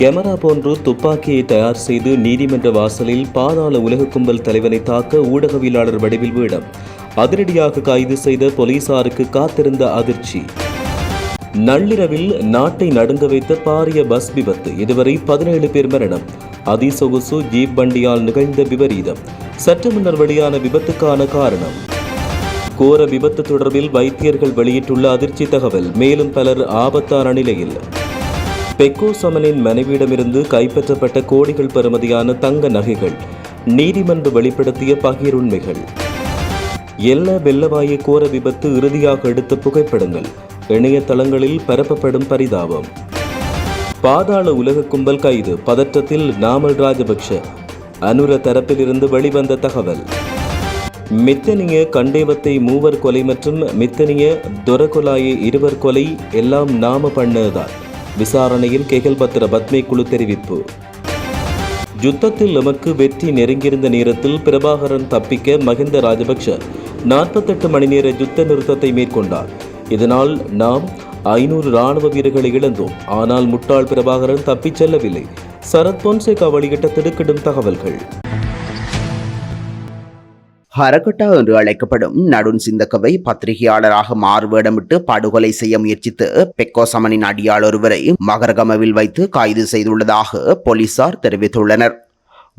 Camera போன்று துப்பாக்கியை தயார் செய்து நீதிமன்ற வாசலில் பாதாள உலக கும்பல் தலைவனை தாக்க ஊடகவியலாளர் வடிவில் வீடம். அதிரடியாக கைது செய்த போலீசாருக்கு காத்திருந்த அதிர்ச்சி. நள்ளிரவில் நாட்டை நடுங்க வைத்த பாரிய பஸ் விபத்து. இதுவரை பதினேழு பேர் மரணம். அதிசொகுசு ஜீப் வண்டியால் நிகழ்ந்த விபரீதம். சற்று முன்னர் வெளியான விபத்துக்கான காரணம். கோர விபத்து தொடர்பில் வைத்தியர்கள் வெளியிட்டுள்ள அதிர்ச்சி தகவல். மேலும் பலர் ஆபத்தான நிலையில். பெக்கோ சமனின் மனைவியிடமிருந்து கைப்பற்றப்பட்ட கோடிகள் பெறுமதியான தங்க நகைகள் நீதிமன்றம் வெளிப்படுத்திய பகிருண்மைகள். எல்ல வெள்ளவாயு கோர விபத்து இறுதியாக எடுத்த புகைப்படங்கள் இணையதளங்களில் பரப்பப்படும் பரிதாபம். பாதாள உலக கும்பல் கைது பதற்றத்தில் நாமல் ராஜபக்ஷ அனுர தரப்பிலிருந்து வெளிவந்த தகவல். மித்தனிய கண்டேவத்தை மூவர் கொலை மற்றும் மித்தனிய துரகொலாய இருவர் கொலை எல்லாம் நாம பண்ணதுதான் விசாரணையில் கெகல்பத்ர பத்மே குழு தெரிவிப்பு. யுத்தத்தில் நமக்கு வெற்றி நெருங்கியிருந்த நேரத்தில் பிரபாகரன் தப்பிக்க மகிந்த ராஜபக்ஷ நாற்பத்தெட்டு மணி நேர யுத்த நிறுத்தத்தை மேற்கொண்டார். இதனால் நாம் ஐநூறு ராணுவ வீரர்களை இழந்தோம். ஆனால் முட்டாள் பிரபாகரன் தப்பிச் செல்லவில்லை. சரத் பொன்சேகா வெளியிட்ட திடுக்கிடும் தகவல்கள். ஹரகட்டா என்று அழைக்கப்படும் நடுன் சிந்தக்கவை பத்திரிகையாளராக மாறுவேடமிட்டு படுகொலை செய்ய முயற்சித்து பெக்கோ சமனின் அடியாள் ஒருவரை மகரகமவில் வைத்து கைது செய்துள்ளதாக போலீசார் தெரிவித்துள்ளனர்.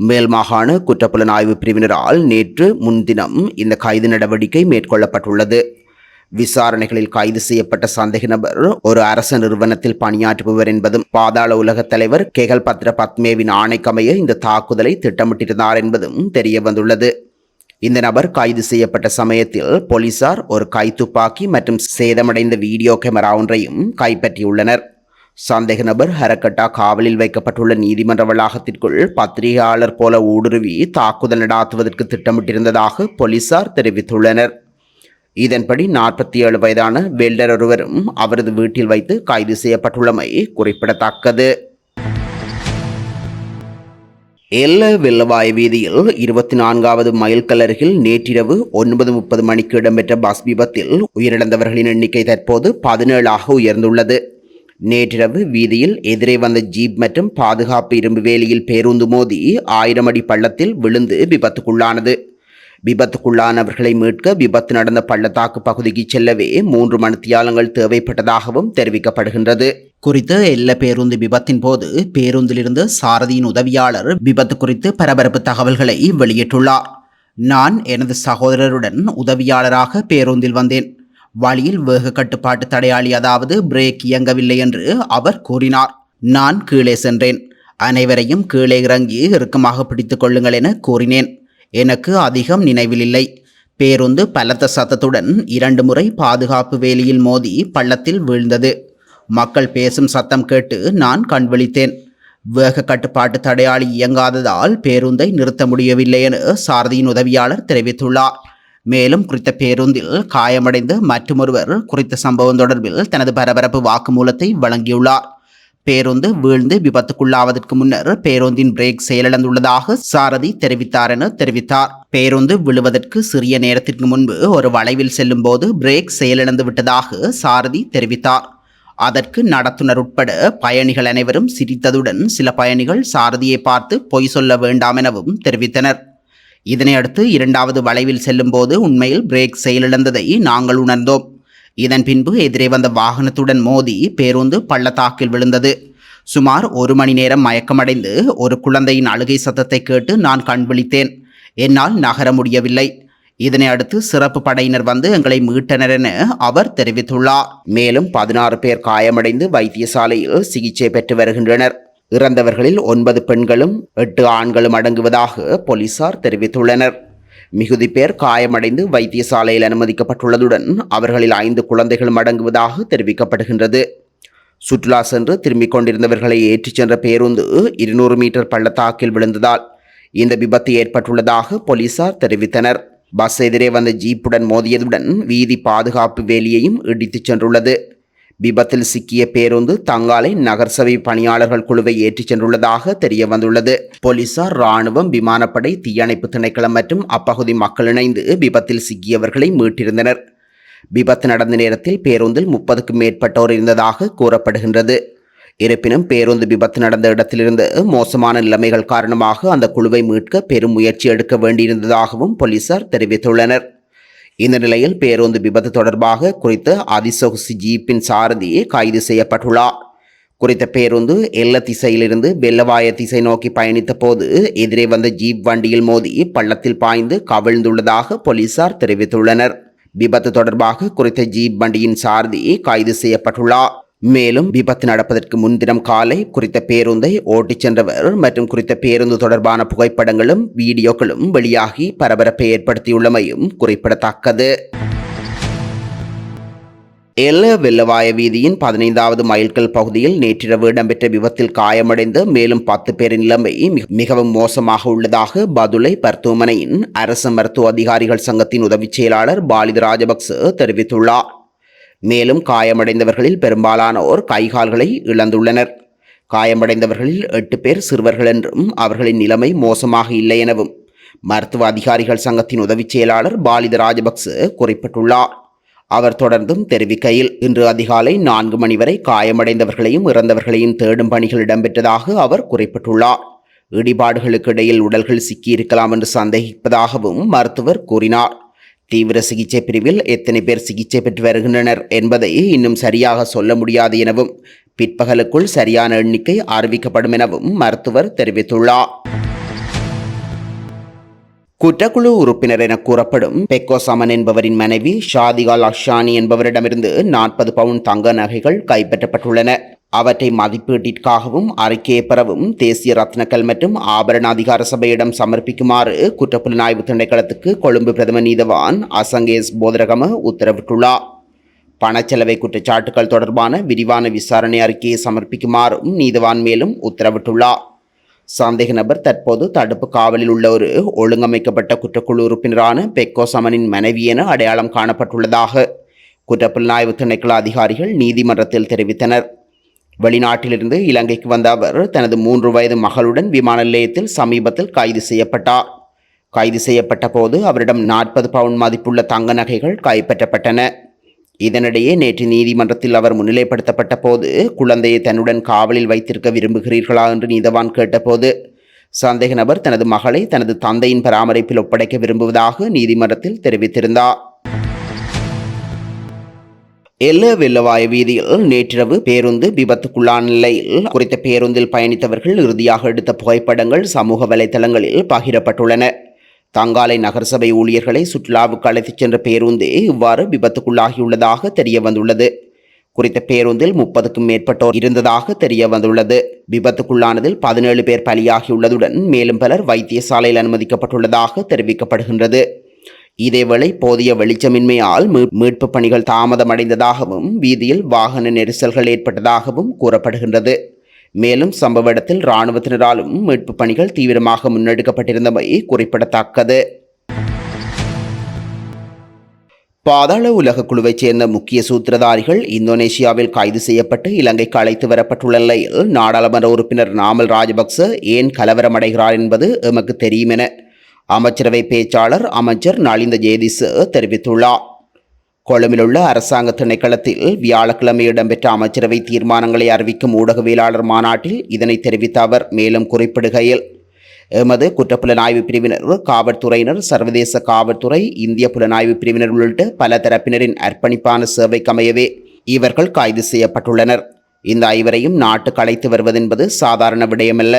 மேல் மாகாண குற்றப்புலனாய்வு பிரிவினரால் நேற்று முன்தினம் இந்த கைது நடவடிக்கை மேற்கொள்ளப்பட்டுள்ளது. விசாரணைகளில் கைது செய்யப்பட்ட சந்தேக நபர் ஒரு அரச நிறுவனத்தில் பணியாற்றுபவர் என்பதும் பாதாள உலக தலைவர் கேகல் பத்ர பத்மேவின் ஆணைக்கமைய இந்த தாக்குதலை திட்டமிட்டிருந்தார் என்பதும் தெரிய வந்துள்ளது இந்த நபர் கைது செய்யப்பட்ட சமயத்தில் போலீசார் ஒரு கைத்துப்பாக்கி மற்றும் சேதமடைந்த வீடியோ கேமரா ஒன்றையும் கைப்பற்றியுள்ளனர். சந்தேக நபர் ஹரக்கட்டா காவலில் வைக்கப்பட்டுள்ள நீதிமன்ற வளாகத்திற்குள் பத்திரிகையாளர் போல ஊடுருவி தாக்குதல் நடாத்துவதற்கு திட்டமிட்டிருந்ததாக போலீசார் தெரிவித்துள்ளனர். இதன்படி நாற்பத்தி ஏழு வயதான வெல்டர் ஒருவரும் அவரது வீட்டில் வைத்து கைது செய்யப்பட்டுள்ளமை குறிப்பிடத்தக்கது. எல்ல வெள்ளவாய் வீதியில் இருபத்தி நான்காவது மைல் கல்லருகில் நேற்றிரவு ஒன்பது முப்பது மணிக்கு இடம்பெற்ற பஸ் விபத்தில் உயிரிழந்தவர்களின் எண்ணிக்கை தற்போது பதினேழாக உயர்ந்துள்ளது. நேற்றிரவு வீதியில் எதிரே வந்த ஜீப் மற்றும் பாதுகாப்பு இரும்பு வேலியில் பேருந்து மோதி ஆயிரம் அடி பள்ளத்தில் விழுந்து விபத்துக்குள்ளானது. விபத்துக்குள்ளானவர்களை மீட்க விபத்து நடந்த பள்ளத்தாக்கு பகுதிக்கு செல்லவே மூன்று மணித்தியாலங்கள் தேவைப்பட்டதாகவும் தெரிவிக்கப்படுகின்றது. குறித்த எல்ல பேருந்து விபத்தின் போது பேருந்திலிருந்து சாரதியின் உதவியாளர் விபத்து குறித்து பரபரப்பு தகவல்களை வெளியிட்டுள்ளார். நான் எனது சகோதரருடன் உதவியாளராக பேருந்தில் வந்தேன். வழியில் வேக கட்டுப்பாட்டு தடையாளி அதாவது பிரேக் இயங்கவில்லை என்று அவர் கூறினார். நான் கீழே சென்றேன். அனைவரையும் கீழே இறங்கி இறுக்கமாக பிடித்துக் கொள்ளுங்கள் என கூறினேன். எனக்கு அதிகம் நினைவில் இல்லை பேருந்து பலத்த சத்தத்துடன் இரண்டு முறை பாதுகாப்பு வேலியில் மோதி பள்ளத்தில் வீழ்ந்தது. மக்கள் பேசும் சத்தம் கேட்டு நான் கண்விழித்தேன். வேக கட்டுப்பாட்டு தடையாளி இயங்காததால் பேருந்தை நிறுத்த முடியவில்லை என சாரதியின் உதவியாளர் தெரிவித்துள்ளார். மேலும் குறித்த பேருந்தில் காயமடைந்த மற்றொருவர் குறித்த சம்பவம் தொடர்பில் தனது பரபரப்பு வாக்குமூலத்தை வழங்கியுள்ளார். பேருந்து வீழ்ந்து விபத்துக்குள்ளாவதற்கு முன்னர் பேருந்தின் பிரேக் செயலிழந்துள்ளதாக சாரதி தெரிவித்தார் என தெரிவித்தார். பேருந்து விழுவதற்கு சிறிய நேரத்திற்கு முன்பு ஒரு வளைவில் செல்லும் போது பிரேக் செயலிழந்து விட்டதாக சாரதி தெரிவித்தார். அதற்கு நடத்துனர் உட்பட பயணிகள் அனைவரும் சிரித்ததுடன் சில பயணிகள் சாரதியை பார்த்து பொய் சொல்ல வேண்டாம் எனவும் தெரிவித்தனர். இதனையடுத்து இரண்டாவது வளைவில் செல்லும்போது உண்மையில் பிரேக் செயலிழந்ததை நாங்கள் உணர்ந்தோம். இதன் பின்பு எதிரே வந்த வாகனத்துடன் மோதி பேருந்து பள்ளத்தாக்கில் விழுந்தது. சுமார் ஒரு மணி நேரம் மயக்கமடைந்து ஒரு குழந்தையின் அழுகை சத்தத்தை கேட்டு நான் கண் விழித்தேன். என்னால் நகர முடியவில்லை. இதனை அடுத்து சிறப்பு படையினர் வந்து எங்களை மீட்டனர் என அவர் தெரிவித்துள்ளார். மேலும் பதினாறு பேர் காயமடைந்து வைத்தியசாலையில் சிகிச்சை பெற்று வருகின்றனர். இறந்தவர்களில் ஒன்பது பெண்களும் எட்டு ஆண்களும் அடங்குவதாக போலீசார் தெரிவித்துள்ளனர். மிகுதி பேர் காயமடைந்து வைத்தியசாலையில் அனுமதிக்கப்பட்டுள்ளதுடன் அவர்களில் ஐந்து குழந்தைகளும் அடங்குவதாக தெரிவிக்கப்படுகின்றது. சுற்றுலா சென்று திரும்பிக் கொண்டிருந்தவர்களை ஏற்றிச் சென்ற பேருந்து இருநூறு மீட்டர் பள்ளத்தாக்கில் விழுந்ததால் இந்த விபத்து ஏற்பட்டுள்ளதாக போலீசார் தெரிவித்தனர். பஸ் எதிரே வந்த ஜீப்புடன் மோதியதுடன் வீதி பாதுகாப்பு வேலியையும் இடித்துச் சென்றுள்ளது. விபத்தில் சிக்கிய பேருந்து தங்காலை நகர்சபை பணியாளர்கள் குழுவை ஏற்றிச் சென்றுள்ளதாக தெரிய வந்துள்ளது போலீசார் ராணுவம் விமானப்படை தீயணைப்பு திணைக்களம் மற்றும் அப்பகுதி மக்கள் இணைந்து விபத்தில் சிக்கியவர்களை மீட்டிருந்தனர். விபத்து நடந்த நேரத்தில் பேருந்தில் முப்பதுக்கும் மேற்பட்டோர் இருந்ததாக கூறப்படுகின்றது. இருப்பினும் பேருந்து விபத்து நடந்த இடத்திலிருந்து மோசமான நிலைமைகள் காரணமாக அந்த குழுவை மீட்க பெரும் முயற்சி எடுக்க வேண்டியிருந்ததாகவும் போலீசார் தெரிவித்துள்ளனர். இந்த நிலையில் பேருந்து விபத்து தொடர்பாக குறித்த அதிசொகுசு ஜீப்பின் சாரதி கைது செய்யப்பட்டுள்ளார். குறித்த பேருந்து எல்ல திசையிலிருந்து வெள்ளவாய திசை நோக்கி பயணித்த போது எதிரே வந்த ஜீப் வண்டியில் மோதி பள்ளத்தில் பாய்ந்து கவிழ்ந்துள்ளதாக போலீசார் தெரிவித்துள்ளனர். விபத்து தொடர்பாக குறித்த ஜீப் வண்டியின் சாரதி கைது செய்யப்பட்டுள்ளார். மேலும் விபத்து நடப்பதற்கு முன்தினம் காலை குறித்த பேருந்தை ஓட்டிச் சென்றவர் மற்றும் குறித்த பேருந்து தொடர்பான புகைப்படங்களும் வீடியோக்களும் வெளியாகி பரபரப்பை ஏற்படுத்தியுள்ளமையும் குறிப்பிடத்தக்கது. எல்ல வெள்ளவாய வீதியின் பதினைந்தாவது மைல்கல் பகுதியில் நேற்றிரவு இடம்பெற்ற விபத்தில் காயமடைந்த மேலும் பத்து பேரின் நிலைமை மிக- மிகவும் மோசமாக உள்ளதாக பதுளை மருத்துவமனையின் அரசு மருத்துவ அதிகாரிகள் சங்கத்தின் உதவிச் செயலாளர் பாலித ராஜபக்ச தெரிவித்துள்ளார். மேலும் காயமடைந்தவர்களில் பெரும்பாலானோர் கைகால்களை இழந்துள்ளனர். காயமடைந்தவர்களில் எட்டு பேர் சிறுவர்கள் என்றும் அவர்களின் நிலைமை மோசமாக இல்லை எனவும் மருத்துவ அதிகாரிகள் சங்கத்தின் உதவிச் செயலாளர் பாலித ராஜபக்ச குறிப்பிட்டுள்ளார். அவர் தொடர்ந்தும் தெரிவிக்கையில் இன்று அதிகாலை நான்கு மணி வரை காயமடைந்தவர்களையும் இறந்தவர்களையும் தேடும் பணிகள் இடம்பெற்றதாக அவர் குறிப்பிட்டுள்ளார். இடிபாடுகளுக்கு இடையில் உடல்கள் சிக்கியிருக்கலாம் என்று சந்தேகிப்பதாகவும் மருத்துவர் கூறினார். தீவிர சிகிச்சை பிரிவில் எத்தனை பேர் சிகிச்சை பெற்று வருகின்றனர் என்பதை இன்னும் சரியாக சொல்ல முடியாது எனவும் பிற்பகலுக்குள் சரியான எண்ணிக்கை அறிவிக்கப்படும் எனவும் மருத்துவர் தெரிவித்துள்ளார். குற்றக்குழு உறுப்பினர் என கூறப்படும் பெக்கோ சமன் என்பவரின் மனைவி ஷாதிகால் அஷானி என்பவரிடமிருந்து நாற்பது பவுண்ட் தங்க நகைகள் கைப்பற்றப்பட்டுள்ளன. அவற்றை மதிப்பீட்டிற்காகவும் அறிக்கையை பெறவும் தேசிய ரத்னக்கல் மற்றும் ஆபரண அதிகார சபையிடம் சமர்ப்பிக்குமாறு குற்றப்புலனாய்வு திணைக்களத்துக்கு கொழும்பு பிரதம நீதவான் அசங்கேஸ் போதரகம உத்தரவிட்டுள்ளார். பணச்செலவை குற்றச்சாட்டுகள் தொடர்பான விரிவான விசாரணை அறிக்கையை சமர்ப்பிக்குமாறும் நீதவான் மேலும் உத்தரவிட்டுள்ளார். சந்தேக நபர் தற்போது தடுப்பு காவலில் உள்ள ஒரு ஒழுங்கமைக்கப்பட்ட குற்றக்குழு உறுப்பினரான பெக்கோ சமனின் மனைவி என அடையாளம் காணப்பட்டுள்ளதாக குற்றப்புலனாய்வு திணைக்கள அதிகாரிகள் நீதிமன்றத்தில் தெரிவித்தனர். வெளிநாட்டிலிருந்து இலங்கைக்கு வந்த அவர் தனது மூன்று வயது மகளுடன் விமான நிலையத்தில் சமீபத்தில் கைது செய்யப்பட்டார். கைது செய்யப்பட்ட போது அவரிடம் நாற்பது பவுன் மதிப்புள்ள தங்க நகைகள் கைப்பற்றப்பட்டன. இதனிடையே நேற்று நீதிமன்றத்தில் அவர் முன்னிலைப்படுத்தப்பட்ட போது குழந்தையை தன்னுடன் காவலில் வைத்திருக்க விரும்புகிறீர்களா என்று நீதவான் கேட்டபோது சந்தேக நபர் தனது மகளை தனது தந்தையின் பராமரிப்பில் ஒப்படைக்க விரும்புவதாக நீதிமன்றத்தில் தெரிவித்திருந்தார். எல்ல வெள்ளவாய வீதியில் நேற்றிரவு பேருந்து விபத்துக்குள்ளான நிலையில் குறித்த பேருந்தில் பயணித்தவர்கள் இறுதியாக எடுத்த புகைப்படங்கள் சமூக வலைதளங்களில் பகிரப்பட்டுள்ளன. தங்காலை நகரசபை ஊழியர்களை சுற்றுலாவுக்கு அழைத்துச் சென்ற பேருந்தே இவ்வாறு விபத்துக்குள்ளாகியுள்ளதாக தெரிய வந்துள்ளது குறித்த பேருந்தில் முப்பதுக்கும் மேற்பட்டோர் இருந்ததாக தெரிய வந்துள்ளது விபத்துக்குள்ளானதில் பதினேழு பேர் பலியாகியுள்ளதுடன் மேலும் பலர் வைத்தியசாலையில் அனுமதிக்கப்பட்டுள்ளதாக தெரிவிக்கப்படுகின்றது. இதேவேளை போதிய வெளிச்சமின்மையால் மீட்பு பணிகள் தாமதமடைந்ததாகவும் வீதியில் வாகன நெரிசல்கள் ஏற்பட்டதாகவும் கூறப்படுகின்றது. மேலும் சம்பவ இடத்தில் இராணுவத்தினராலும் மீட்புப் பணிகள் தீவிரமாக முன்னெடுக்கப்பட்டிருந்தமை குறிப்பிடத்தக்கது. பாதாள உலக குழுவைச் சேர்ந்த முக்கிய சூத்திரதாரிகள் இந்தோனேசியாவில் கைது செய்யப்பட்டு இலங்கைக்கு அழைத்து வரப்பட்டுள்ள நிலையில் நாடாளுமன்ற உறுப்பினர் நாமல் ராஜபக்ச ஏன் கலவரமடைகிறார் என்பது எமக்கு தெரியும் என அமைச்சரவை பேச்சாளர் அமைச்சர் நலிந்த ஜேதிஸ் தெரிவித்துள்ளார். கொழும்பிலுள்ள அரசாங்க திணைக்களத்தில் வியாழக்கிழமை இடம்பெற்ற அமைச்சரவை தீர்மானங்களை அறிவிக்கும் ஊடகவியலாளர் மாநாட்டில் இதனை தெரிவித்த அவர் மேலும் குறிப்பிடுகையில் எமது குற்றப்புலனாய்வு பிரிவினர் காவல்துறையினர் சர்வதேச காவல்துறை இந்திய புலனாய்வு பிரிவினர் உள்ளிட்ட பல தரப்பினரின் அர்ப்பணிப்பான சேவைக்கமையவே இவர்கள் கைது செய்யப்பட்டுள்ளனர். இந்த ஐவரையும் நாட்டுக்கு அழைத்து வருவதென்பது சாதாரண விடயமல்ல.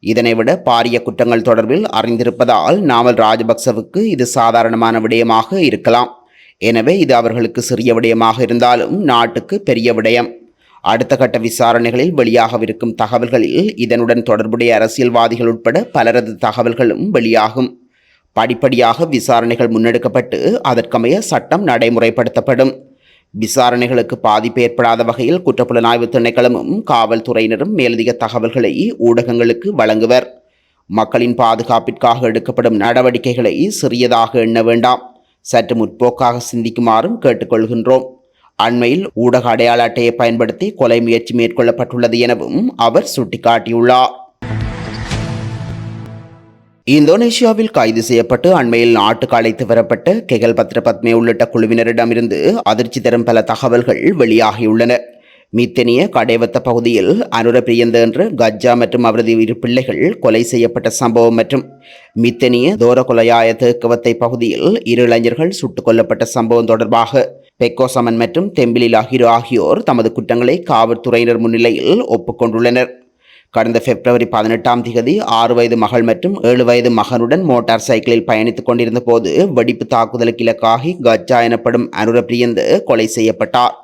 இதனை விட பாரிய குற்றங்கள் தொடர்பில் அறிந்திருப்பதால் நாமல் ராஜபக்சவுக்கு இது சாதாரணமான விடயமாக இருக்கலாம். எனவே இது அவர்களுக்கு சிறிய விடயமாக இருந்தாலும் நாட்டுக்கு பெரிய விடயம். அடுத்த கட்ட விசாரணைகளில் வெளியாகவிருக்கும் தகவல்களில் இதனுடன் தொடர்புடைய அரசியல்வாதிகள் உட்பட பலரது தகவல்களும் வெளியாகும். படிப்படியாக விசாரணைகள் முன்னெடுக்கப்பட்டு அதற்கமைய சட்டம் நடைமுறைப்படுத்தப்படும். விசாரணைகளுக்கு பாதிப்பு ஏற்படாத வகையில் குற்றப்புலனாய்வு திணைக்களமும் காவல்துறையினரும் மேலதிக தகவல்களை ஊடகங்களுக்கு வழங்குவர். மக்களின் பாதுகாப்பிற்காக எடுக்கப்படும் நடவடிக்கைகளை சிறியதாக எண்ண வேண்டாம். சற்று முற்போக்காக சிந்திக்குமாறும் கேட்டுக்கொள்கின்றோம். அண்மையில் ஊடக அடையாள அட்டையை பயன்படுத்தி கொலை முயற்சி மேற்கொள்ளப்பட்டுள்ளது எனவும் அவர் சுட்டிக்காட்டியுள்ளார். இந்தோனேஷியாவில் கைது செய்யப்பட்டு அண்மையில் நாட்டுக்கு அழைத்து வரப்பட்ட கெகல் பத்ரபத்மே உள்ளிட்ட குழுவினரிடமிருந்து அதிர்ச்சி தரும் பல தகவல்கள் வெளியாகியுள்ளன. மித்தனிய கடைவத்த பகுதியில் அனுர பிரியந்த என்ற கஜ்ஜா மற்றும் அவரது இரு பிள்ளைகள் கொலை செய்யப்பட்ட சம்பவம் மற்றும் மித்தனிய தோரகுலையாய தேக்கவத்தை பகுதியில் இரு இளைஞர்கள் சுட்டுக் கொல்லப்பட்ட சம்பவம் தொடர்பாக பெக்கோசமன் மற்றும் தெம்பிலில் ஆகியோர் ஆகியோர் தமது குற்றங்களை காவல்துறையினர் முன்னிலையில் ஒப்புக்கொண்டுள்ளனர் கடந்த பிப்ரவரி பதினெட்டாம் திகதி ஆறு வயது மகள் மற்றும் ஏழு வயது மகனுடன் மோட்டார் சைக்கிளில் பயணித்துக் கொண்டிருந்த போது வெடிப்பு தாக்குதலுக்கு இலக்காகி கஜா எனப்படும் அனுரபிரியந்து கொலை செய்யப்பட்டார்.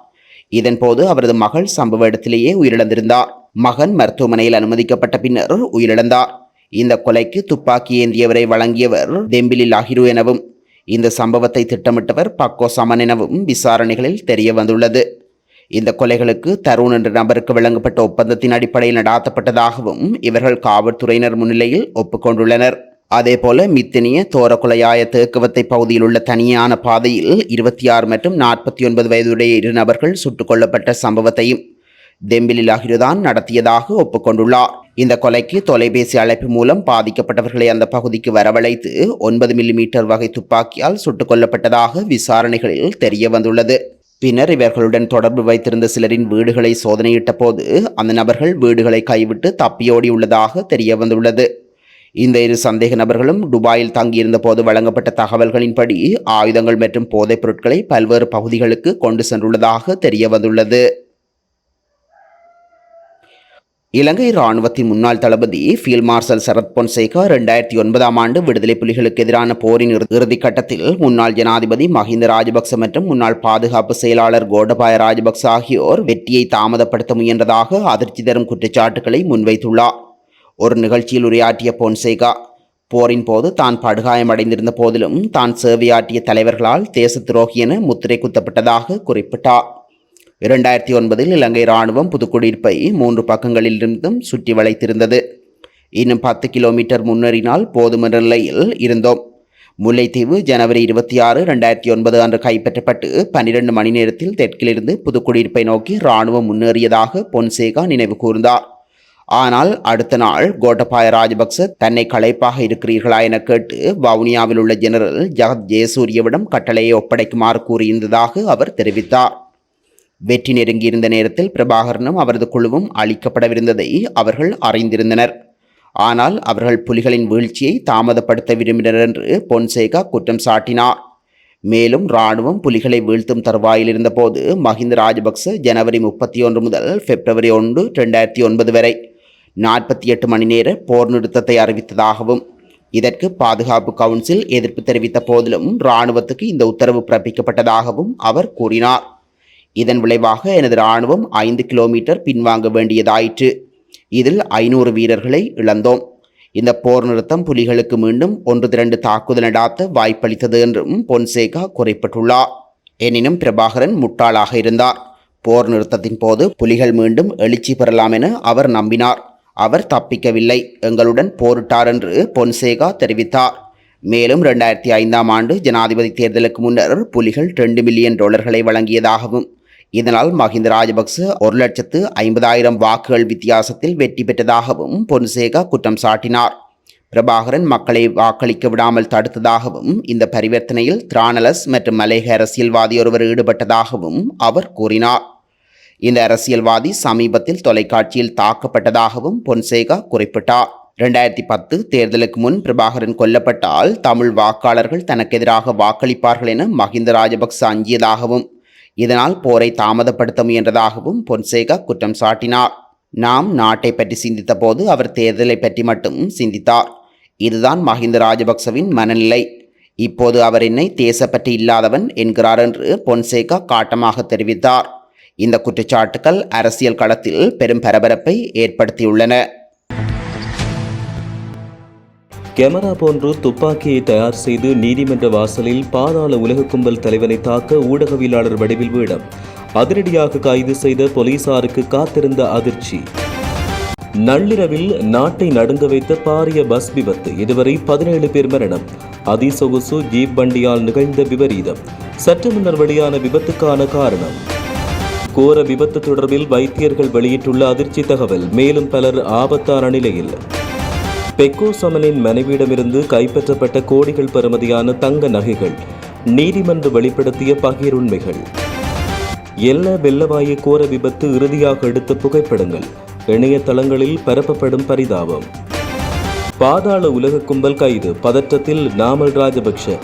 இதன்போது அவரது மகள் சம்பவ இடத்திலேயே உயிரிழந்திருந்தார். மகன் மருத்துவமனையில் அனுமதிக்கப்பட்ட பின்னர் உயிரிழந்தார். இந்த கொலைக்கு துப்பாக்கி ஏந்தியவரை வழங்கியவர் தெம்பிலி லாகிரு எனவும் இந்த சம்பவத்தை திட்டமிட்டவர் பக்கோ சமன் எனவும் விசாரணைகளில் தெரிய வந்துள்ளது இந்த கொலைகளுக்கு தருண் என்ற நபருக்கு வழங்கப்பட்ட ஒப்பந்தத்தின் அடிப்படையில் நடாத்தப்பட்டதாகவும் இவர்கள் காவல்துறையினர் முன்னிலையில் ஒப்புக்கொண்டுள்ளனர். அதேபோல மித்தினிய தோரக்குலையாய தேக்குவத்தை பகுதியில் உள்ள தனியான பாதையில் இருபத்தி ஆறு மற்றும் நாற்பத்தி ஒன்பது வயதுடைய இரு நபர்கள் சுட்டுக் கொல்லப்பட்ட சம்பவத்தையும் தெம்பிலில் அகிருதான் நடத்தியதாக ஒப்புக்கொண்டுள்ளார். இந்த கொலைக்கு தொலைபேசி அழைப்பு மூலம் பாதிக்கப்பட்டவர்களை அந்த பகுதிக்கு வரவழைத்து ஒன்பது மில்லிமீட்டர் வகை துப்பாக்கியால் சுட்டுக் கொல்லப்பட்டதாக விசாரணைகளில் தெரிய வந்துள்ளது பின்னர் இவர்களுடன் தொடர்பு வைத்திருந்த சிலரின் வீடுகளை சோதனையிட்ட போது அந்த நபர்கள் வீடுகளை கைவிட்டு தப்பியோடியுள்ளதாக தெரிய வந்துள்ளது. இந்த இரு சந்தேக நபர்களும் துபாயில் தங்கியிருந்த போது வழங்கப்பட்ட தகவல்களின்படி ஆயுதங்கள் மற்றும் போதைப் பொருட்களை பல்வேறு பகுதிகளுக்கு கொண்டு சென்றுள்ளதாக தெரிய வந்துள்ளது. இலங்கை ராணுவத்தின் முன்னாள் தளபதி ஃபீல்ட் மார்ஷல் சரத் பொன்சேகா ரெண்டாயிரத்தி ஒன்பதாம் ஆண்டு விடுதலை புலிகளுக்கு எதிரான போரின் இறுதி இறுதிக் கட்டத்தில் முன்னாள் ஜனாதிபதி மஹிந்த ராஜபக்ச மற்றும் முன்னாள் பாதுகாப்பு செயலாளர் கோடபாய ராஜபக்ச ஆகியோர் வெற்றியை தாமதப்படுத்த முயன்றதாக அதிர்ச்சி தரும் குற்றச்சாட்டுகளை முன்வைத்துள்ளார். ஒரு நிகழ்ச்சியில் உரையாற்றிய பொன்சேகா போரின் போது தான் படுகாயமடைந்திருந்த போதிலும் தான் சேவையாற்றிய தலைவர்களால் தேச துரோகி என முத்திரை குத்தப்பட்டதாக குறிப்பிட்டார். இரண்டாயிரத்தி ஒன்பதில் இலங்கை ராணுவம் புதுக்குடியிருப்பை மூன்று பக்கங்களிலிருந்தும் சுற்றி வளைத்திருந்தது. இன்னும் பத்து கிலோமீட்டர் முன்னேறினால் போதுமென்ற நிலையில் இருந்தோம். முல்லைத்தீவு ஜனவரி இருபத்தி ஆறு ரெண்டாயிரத்தி ஒன்பது அன்று கைப்பற்றப்பட்டு பன்னிரண்டு மணி நேரத்தில் தெற்கிலிருந்து புதுக்குடியிருப்பை நோக்கி ராணுவம் முன்னேறியதாக பொன்சேகா நினைவு கூர்ந்தார். ஆனால் அடுத்த நாள் கோட்டபாய ராஜபக்ச தன்னை களைப்பாக இருக்கிறீர்களா என கேட்டு வவுனியாவில் உள்ள ஜெனரல் ஜகத் ஜெயசூரியவிடம் கட்டளையை ஒப்படைக்குமாறு கூறியிருந்ததாக அவர் தெரிவித்தார். வெற்றி நெருங்கியிருந்த நேரத்தில் பிரபாகரனும் அவரது குழுவும் அழிக்கப்படவிருந்ததை அவர்கள் அறிந்திருந்தனர். ஆனால் அவர்கள் புலிகளின் வீழ்ச்சியை தாமதப்படுத்த விரும்பினர் என்று பொன்சேகா குற்றம் சாட்டினார். மேலும் இராணுவம் புலிகளை வீழ்த்தும் தருவாயில் இருந்தபோது மஹிந்த ராஜபக்ச ஜனவரி முப்பத்தி ஒன்று முதல் பிப்ரவரி ஒன்று ரெண்டாயிரத்தி ஒன்பது வரை நாற்பத்தி எட்டு மணி நேர போர் நிறுத்தத்தை அறிவித்ததாகவும் இதற்கு பாதுகாப்பு கவுன்சில் எதிர்ப்பு தெரிவித்த போதிலும் இராணுவத்துக்கு இந்த உத்தரவு பிறப்பிக்கப்பட்டதாகவும் அவர் கூறினார். இதன் விளைவாக எனது இராணுவம் ஐந்து கிலோமீட்டர் பின்வாங்க வேண்டியதாயிற்று. இதில் ஐநூறு வீரர்களை இழந்தோம். இந்த போர் நிறுத்தம் புலிகளுக்கு மீண்டும் ஒன்று திரண்டு தாக்குதல் நடாத்த வாய்ப்பளித்தது என்றும் பொன்சேகா குறிப்பிட்டுள்ளார். எனினும் பிரபாகரன் முட்டாளாக இருந்தார். போர் நிறுத்தத்தின் போது புலிகள் மீண்டும் எழுச்சி பெறலாம் என அவர் நம்பினார். அவர் தப்பிக்கவில்லை. எங்களுடன் போரிட்டார் என்று பொன்சேகா தெரிவித்தார். மேலும் ரெண்டாயிரத்தி ஐந்தாம் ஆண்டு ஜனாதிபதி தேர்தலுக்கு முன்னர் புலிகள் ரெண்டு மில்லியன் டாலர்களை வழங்கியதாகவும் இதனால் மஹிந்த ராஜபக்ச ஒரு லட்சத்து ஐம்பதாயிரம் வாக்குகள் வித்தியாசத்தில் வெற்றி பெற்றதாகவும் பொன்சேகா குற்றம் சாட்டினார். பிரபாகரன் மக்களை வாக்களிக்க விடாமல் தடுத்ததாகவும் இந்த பரிவர்த்தனையில் திரானலஸ் மற்றும் மலேக அரசியல்வாதி ஒருவர் ஈடுபட்டதாகவும் அவர் கூறினார். இந்த அரசியல்வாதி சமீபத்தில் தொலைக்காட்சியில் தாக்கப்பட்டதாகவும் பொன்சேகா குறிப்பிட்டார். ரெண்டாயிரத்தி பத்து தேர்தலுக்கு முன் பிரபாகரன் கொல்லப்பட்டால் தமிழ் வாக்காளர்கள் தனக்கு எதிராக வாக்களிப்பார்கள் என மஹிந்த ராஜபக்ச அஞ்சியதாகவும் இதனால் போரை தாமதப்படுத்த முயன்றதாகவும் பொன்சேகா குற்றம் சாட்டினார். நாம் நாட்டை பற்றி சிந்தித்த போது அவர் தேர்தலை பற்றி மட்டும் சிந்தித்தார். இதுதான் மஹிந்த ராஜபக்சவின் மனநிலை. இப்போது அவர் என்னை தேசப்பற்றி இல்லாதவன் என்கிறார் என்று பொன்சேகா காட்டமாக தெரிவித்தார். இந்த குற்றச்சாட்டுகள் அரசியல் களத்தில் பெரும் பரபரப்பை ஏற்படுத்தியுள்ளன. கெமரா போன்று துப்பாக்கியை தயார் செய்து நீதிமன்ற வாசலில் பாதாள உலக கும்பல் தலைவனை தாக்க ஊடகவியலாளர் வடிவில் வீடம் அதிரடியாக கைது செய்த போலீசாருக்கு காத்திருந்த அதிர்ச்சி. நள்ளிரவில் நாட்டை நடுங்க வைத்த பாரிய பஸ் விபத்து. இதுவரை பதினேழு பேர் மரணம். அதிசொகுசு ஜீப் வண்டியால் நிகழ்ந்த விபரீதம். சற்று முன்னர் வெளியான விபத்துக்கான காரணம். கோர விபத்து தொடர்பில் வைத்தியர்கள் வெளியிட்டுள்ள அதிர்ச்சி தகவல். மேலும் பலர் ஆபத்தான நிலையில். பெக்கோ சமனின் மனைவியிடமிருந்து கைப்பற்றப்பட்ட கோடிகள் பெறுமதியான தங்க நகைகள் நீதிமன்று வெளிப்படுத்திய பகிருண்மைகள். எல்ல வெள்ளவாயு கோர விபத்து இறுதியாக எடுத்த புகைப்படங்கள் இணையதளங்களில் பரப்பப்படும் பரிதாபம். பாதாள உலக கும்பல் கைது பதற்றத்தில் நாமல் ராஜபக்ஷ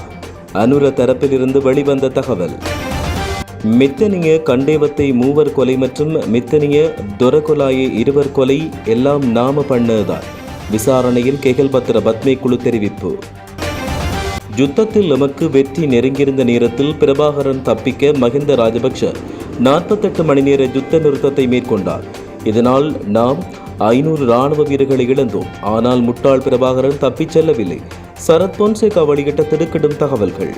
அனுர தரப்பிலிருந்து வெளிவந்த தகவல். மித்தனிய கண்டேவத்தை மூவர் கொலை மற்றும் மித்தனிய தொரகொலாய இருவர் கொலை எல்லாம் நாம பண்ணதுதான். விசாரணையில் கெகல்பத்திர பத்மே குழு தெரிவிப்பு. யுத்தத்தில் நமக்கு வெற்றி நெருங்கியிருந்த நேரத்தில் பிரபாகரன் தப்பிக்க மஹிந்த ராஜபக்ஷ நாற்பத்தெட்டு மணி நேர யுத்த நிறுத்தத்தை மேற்கொண்டார். இதனால் நாம் ஐநூறு ராணுவ வீரர்களை இழந்தோம். ஆனால் முட்டாள் பிரபாகரன் தப்பிச் செல்லவில்லை. சரத் பொன்சேகா வெளியிட்ட திடுக்கிடும் தகவல்கள்.